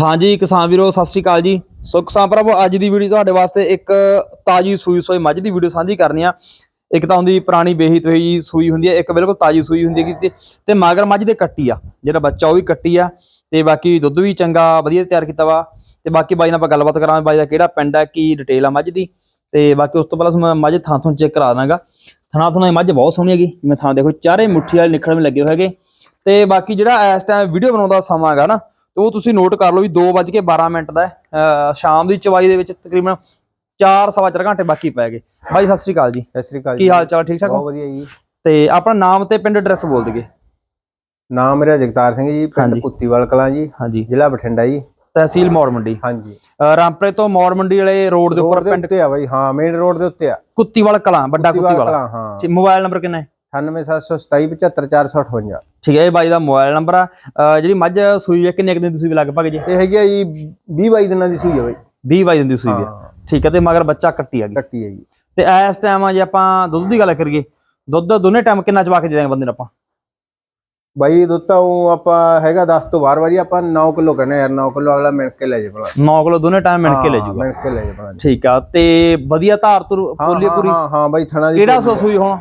ਹਾਂਜੀ, ਕਿਸਾਨ ਵੀਰੋ, ਸਤਿ ਸ਼੍ਰੀ ਅਕਾਲ ਜੀ। ਸੋ ਕਿਸਾਨ ਭਰਾਵੋ, ਅੱਜ ਦੀ ਵੀਡੀਓ ਤੁਹਾਡੇ ਵਾਸਤੇ ਇੱਕ ਤਾਜੀ ਸੂਈ ਸੋਈ ਮੱਝ ਦੀ ਵੀਡੀਓ ਸਾਂਝੀ ਕਰਨੀ ਆ। ਇੱਕ ਤਾਂ ਹੁੰਦੀ ਪੁਰਾਣੀ ਬੇਹੀ ਤੋਂ ਸੂਈ ਹੁੰਦੀ ਹੈ ਇੱਕ ਬਿਲਕੁਲ ਤਾਜੀ ਸੂਈ ਹੁੰਦੀ ਹੈ ਤੇ ਤੇ ਮੱਝ ਦੇ ਕੱਟੀ ਆ, ਜਿਹੜਾ ਬੱਚਾ ਉਹ ਵੀ ਕੱਟੀ ਆ। ਤੇ ਬਾਕੀ ਦੁੱਧ ਵੀ ਚੰਗਾ, ਵਧੀਆ ਤਿਆਰ ਕੀਤਾ ਵਾ। ਤੇ ਬਾਕੀ ਬਾਈ ਨਾਲ ਆਪਾਂ ਗੱਲਬਾਤ ਕਰਾਂਗੇ ਬਾਈ ਦਾ ਕਿਹੜਾ ਪਿੰਡ ਆ, ਕੀ ਡਿਟੇਲ ਆ ਮੱਝ ਦੀ। ਤੇ ਬਾਕੀ ਉਸ ਤੋਂ ਪਹਿਲਾਂ ਮੱਝ ਥਾਂ ਤੋਂ ਚੈੱਕ ਕਰਾ ਦਾਂਗਾ। ਥਣਾ ਥਣਾ ਮੱਝ ਬਹੁਤ ਸੋਹਣੀ ਹੈਗੀ। ਜਿਵੇਂ ਥਾਂ ਦੇਖੋ, ਚਾਰੇ ਮੁੱਠੀ ਵਾਲੇ ਨਿਖੜ ਵਿੱਚ ਲੱਗੇ ਹੋਏ ਹੈਗੇ। ਤੇ ਬਾਕੀ ਜਿਹੜਾ ਇਸ ਟਾਈਮ ਵੀਡੀਓ ਬਣਾਉਣ ਦਾ ਸਮਾਂ ਹੈਗਾ ਨਾ ਤੇ ਉਹ ਤੁਸੀਂ ਨੋਟ ਕਰ ਲਓ ਵੀ 2:12 ਮਿੰਟ ਦਾ ਸ਼ਾਮ ਦੀ ਚਵਾਈ ਦੇ ਵਿੱਚ ਤਕਰੀਬਨ 4 ਸਵਾ ਚਾਰ ਘੰਟੇ ਬਾਕੀ ਪੈ ਗਏ। ਬਾਈ ਸਤਿ ਸ੍ਰੀ ਅਕਾਲ ਜੀ। ਸਤਿ ਸ੍ਰੀ ਅਕਾਲ ਕੀ ਹਾਲ ਚਾਲ? ਠੀਕ ਠਾਕ ਬਹੁਤ ਵਧੀਆ ਜੀ। ਤੇ ਆਪਣਾ ਨਾਮ ਤੇ ਪਿੰਡ ਐਡਰੈਸ ਬੋਲ ਦਈਏ। ਨਾਮ ਮੇਰਾ ਜਗਤਾਰ ਸਿੰਘ ਜੀ ਪਿੰਡ। ਕੁੱਤੀਵਾਲ ਕਲਾਂ ਜੀ ਹਾਂਜੀ। ਜ਼ਿਲ੍ਹਾ ਬਠਿੰਡਾ ਜੀ। ਤਹਿਸੀਲ ਮੌੜ ਮੰਡੀ। ਹਾਂਜੀ। ਰਾਮਪੁਰੇ ਤੋਂ ਮੌੜ ਮੰਡੀ ਵਾਲੇ ਰੋਡ ਦੇ ਉੱਪਰ ਪਿੰਡ ਉੱਤੇ ਆ ਬਾਈ ਹਾਂ ਮੇਨ ਰੋਡ ਦੇ ਉੱਤੇ ਆ। ਕੁੱਤੀਵਾਲ ਕਲਾਂ ਵੱਡਾ ਕੁੱਤੀਵਾਲ ਹਾਂ। ਮੋਬਾਈਲ ਨੰਬਰ ਕਿੰਨਾ ਹੈ? 9772775458 ਠੀਕ ਹੈ ਇਹ ਬਾਈ ਦਾ ਮੋਬਾਈਲ ਨੰਬਰ ਆ। ਅਹ ਜਿਹੜੀ ਮੱਝ ਸੂਈ ਹੈ ਕਿੰਨੇ ਕੁ ਦਿਨ ਦੀ ਸੂਈ ਲਗਭਗ ਜੀ? ਇਹ ਹੈਗੀ ਆ ਜੀ 20 22 ਦਿਨਾਂ ਦੀ ਸੂਈ ਆ ਬਾਈ। 20 ਬਾਈ ਦਿਨ ਦੀ ਸੂਈ ਹੈ ਹਾਂ। ਠੀਕ ਹੈ ਤੇ ਮਗਰ ਬੱਚਾ ਕੱਟੀ ਆ ਗਈ ਕੱਟੀ ਹੈ ਜੀ। ਤੇ ਇਸ ਟਾਈਮ ਜੇ ਆਪਾਂ ਦੁੱਧ ਦੀ ਗੱਲ ਕਰੀਏ ਦੁੱਧ ਦੋਨੇ ਟਾਈਮ ਕਿੰਨਾ ਚਵਾ ਕੇ ਦੇ ਦਾਂਗੇ ਬੰਦੇ ਨੂੰ ਆਪਾਂ? ਬਾਈ ਦੁੱਧ ਤਾਂ ਉਹ ਆਪਾਂ ਹੈਗਾ 10 ਤੋਂ ਬਾਹਰ ਵਾਰੀ ਆਪਾਂ 9 ਕਿਲੋ ਕਹਿੰਦੇ ਯਾਰ 9 ਕਿਲੋ ਅਗਲਾ ਮਿਣ ਕੇ ਲੈ ਜੇ ਭਲਾ। 9 ਕਿਲੋ ਦੋਨੇ ਟਾਈਮ ਮਿਣ ਕੇ ਲੈ ਹਾਂ, ਜਾਊਗਾ ਮਿਣ ਕੇ ਲੈ ਜੇ ਭਲਾ ਠੀਕ ਆ ਤੇ ਵਧੀਆ ਧਾਰ ਤੁਰ ਪੋਲੀ ਪੂਰੀ ਹਾਂ ਹਾਂ ਬਾਈ ਥਣਾ ਦੀ ਕਿਹੜਾ। ਸੂਈ ਹੁਣ?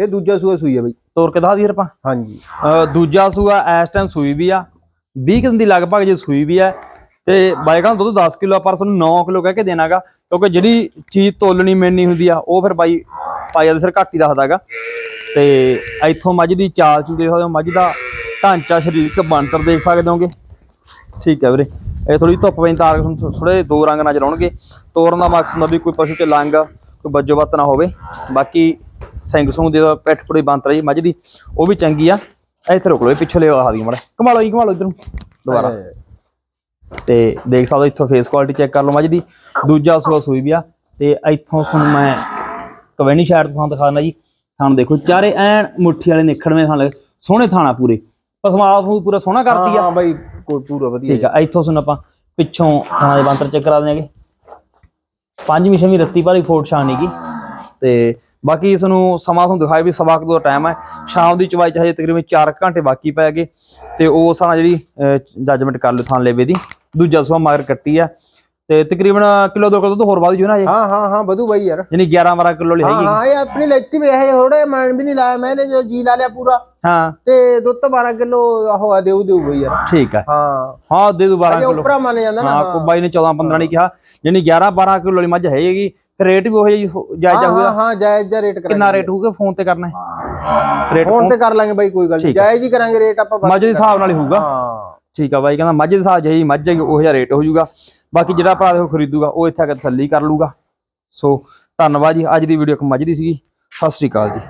ਇਹ ਦੂਜਾ ਸੂਆ ਸੂਈ ਆ ਬਾਈ। ਤੋਰ ਕੇ ਦੱਸ ਦਈਏ ਆਪਾਂ। ਹਾਂਜੀ। ਦੂਜਾ ਸੂਆ ਇਸ ਟਾਈਮ ਸੂਈ ਵੀ ਆ। 20 ਕੁ ਦਿਨ ਦੀ ਲਗਭਗ ਜੇ ਸੂਈ ਵੀ ਆ। ਤੇ ਬਾਈ ਕਹਿੰਦਾ ਦੁੱਧ 10 ਕਿਲੋ ਪਰ ਸਾਨੂੰ 9 ਕਿਲੋ ਕਹਿ ਕੇ ਦੇਣਾਗਾ ਕਿਉਂਕਿ ਜਿਹੜੀ ਚੀਜ਼ ਤੋਲਣੀ ਮੈਨੀ ਹੁੰਦੀ ਆ ਉਹ ਫਿਰ ਬਾਈ ਪਾਇਆ ਦੇ ਸਿਰ ਘੱਟ ਹੀ ਦੱਸਦਾਗਾ ਤੇ ਇੱਥੋਂ ਮੱਝ ਦੀ ਚਾਲ ਚੂ ਦੇਖ ਸਕਦੇ ਹੋ। ਮੱਝ ਦਾ ਢਾਂਚਾ ਸਰੀਰਕ ਬਣਤਰ ਦੇਖ ਸਕਦੇ ਹੋਗੇ। ਠੀਕ ਹੈ ਵੀਰੇ। ਇਹ ਥੋੜੀ ਧੁੱਪ ਪੈਂ ਤਾਰ ਥੋੜੇ ਦੋ ਰੰਗ ਨਜ਼ਰ ਆਉਣਗੇ। ਤੋਰਨ ਦਾ ਮਕਸਦ ਹੁੰਦਾ ਵੀ ਕੋਈ ਪਸ਼ੂ ਚ ਲੰਗ ਕੋਈ ਬੱਜੋ ਬੱਤ ਨਾ ਹੋਵੇ। ਬਾਕੀ ਸਿੰਘ ਸੁੰਗ ਦੇ ਪਿੱਠ ਪੂਰੀ ਬਣਤਰ ਜੀ ਮੱਝ ਦੀ ਉਹ ਵੀ ਚੰਗੀ ਆ। ਇੱਥੇ ਰੁਕ ਲਓ ਪਿੱਛੇ ਲਿਓ ਆ ਦੀ ਮੜਾ ਕਮਾ ਲਓ ਜੀ ਕਮਾ ਲਓ ਇਧਰ ਨੂੰ ਦੁਬਾਰਾ ਤੇ ਦੇਖ ਸਕਦੇ ਇੱਥੋਂ ਫੇਸ ਕੁਆਲਿਟੀ ਚੈੱਕ ਕਰ ਲਓ ਮੱਝ ਦੀ। ਦੂਜਾ ਸੂਆ ਸੂਈ ਵੀ ਆ। ਤੇ ਇੱਥੋਂ ਤੁਹਾਨੂੰ ਮੈਂ ਕਵੈਣੀ ਸ਼ਹਿਰ ਤੋਂ ਤੁਹਾਨੂੰ ਦਿਖਾਉਣਾ ਜੀ। ਥਾਣ ਦੇਖੋ ਚਾਰੇ ਐਨ ਮੁੱਠੀ ਵਾਲੇ ਨਿਖੜਵੇਂ ਥਾਣ ਲੱਗੇ। ਸੋਹਣੇ ਥਾਣਾ ਪੂਰੇ। ਪਸਮਾਲ ਨੂੰ ਪੂਰਾ ਸੋਹਣਾ ਕਰਤੀ ਆ। ਹਾਂ ਬਾਈ ਕੋਈ ਪੂਰਾ ਵਧੀਆ ਠੀਕ ਆ ਇੱਥੋਂ ਸੁਣ ਆਪਾਂ ਪਿੱਛੋਂ ਥਾਣਾ ਦੇ ਬੰਤਰ ਚੈੱਕ ਕਰਾ ਦਿਆਂਗੇ। ਪੰਜਵੀਂ ਛੇਵੀਂ ਰੱਤੀ ਭਾਰੀ ਫੋਰਟ ਸ਼ਾਨ ਹੈਗੀ ਤੇ ਬਾਕੀ ਇਸ ਨੂੰ ਸਮਾਂ ਤੁਹਾਨੂੰ ਦਿਖਾਇਆ ਵੀ ਸਵਾ ਕੁ ਦਾ ਟਾਈਮ ਹੈ। ਸ਼ਾਮ ਦੀ ਚਵਾਈ ਚਾਹੇ ਤਕਰੀਬਨ 4 ਘੰਟੇ ਬਾਕੀ ਪੈ ਗਏ ਤੇ ਉਹ ਸਾਰਾ ਜਿਹੜੀ ਜੱਜਮੈਂਟ ਕਰ ਲਓ ਥਾਂ ਲੇਵੇ ਦੀ। ਦੂਜਾ ਸੁਆ ਮਗਰ ਕੱਟੀ ਆ। ਤੇ ਤਕਰੀਬਨ ਕਿਲੋ ਦੋ ਕਿਲੋ ਦੁੱਧ ਹੋਰ ਵੱਧ ਜੂ ਨਾ ਜੀ ਹਾਂ ਹਾਂ ਹਾਂ ਵਧੂ ਬਾਈ ਯਾਰ। ਯਾਨੀ 11 12 ਕਿਲੋ ਲਈ ਹੈਗੀ। ਹਾਂ ਇਹ ਆਪਣੀ ਲੈਤੀ ਵੀ ਇਹ ਥੋੜੇ ਮਨ ਵੀ ਨਹੀਂ ਲਾਇਆ। ਮੈਨੇ ਜੋ ਜੀ ਲਾ ਲਿਆ ਪੂਰਾ। ਹਾਂ। ਤੇ ਦੁੱਧ ਤੋਂ 12 ਕਿਲੋ ਆਹੋ ਆ ਦੇਉ ਦੇਉ ਬਈ ਯਾਰ। ਠੀਕ ਹੈ ਹਾਂ। ਹਾਂ ਦੇ ਦੂ 12 ਅਜੇ ਕਿਲੋ। ਉਪਰਾ ਮੰਨ ਜਾਂਦਾ ਨਾ ਹਾਂ ਬਾਈ ਨੇ 14 15 ਨਹੀਂ ਕਿਹਾ। ਯਾਨੀ 11 12 ਕਿਲੋ ਵਾਲੀ ਮੱਝ ਹੈਗੀ ਫਿਰ ਰੇਟ ਵੀ ਉਹ ਜਾਇਜ਼ ਹਾਂ ਹੋਊਗਾ। ਹਾਂ ਹਾਂ ਜਾਇਜ਼ ਜਿਹਾ ਰੇਟ ਕਰਾਂਗੇ। ਕਿੰਨਾ ਰੇਟ ਹੋਊਗਾ? ਫੋਨ ਤੇ ਕਰਨਾ ਹੈ। ਰੇਟ ਫੋਨ ਤੇ ਕਰ ਲਾਂਗੇ ਬਾਈ ਕੋਈ ਗੱਲ ਨਹੀਂ। ਜਾਇਜ਼ ਹੀ ਕਰਾਂਗੇ ਰੇਟ ਆਪਾਂ ਮੱਝ ਦੇ ਹਿਸਾਬ ਨਾਲ ਹੀ ਹੋਊਗਾ। ਹਾਂ। ਠੀਕ ਆ ਬਾਈ ਕਹਿੰਦਾ ਮੱਝ ਦੇ ਹਿਸਾਬ ਜਿਹੀ ਮੱਝ ਹੈਗੀ ਉਹ ਜਿਹਾ ਰੇਟ ਹੋ ਜਾਊਗਾ ਬਾਕੀ ਜਿਹੜਾ ਭਰਾ ਦੇਖੋ ਖਰੀਦੂਗਾ, ਉਹ ਇੱਥੇ ਆ ਕੇ ਤਸੱਲੀ ਕਰ ਲੂਗਾ ਸੋ ਧੰਨਵਾਦ ਜੀ। ਅੱਜ ਦੀ ਵੀਡੀਓ ਇੱਕ ਮੱਝ ਦੀ ਸੀਗੀ। ਸਤਿ ਸ੍ਰੀ ਅਕਾਲ ਜੀ।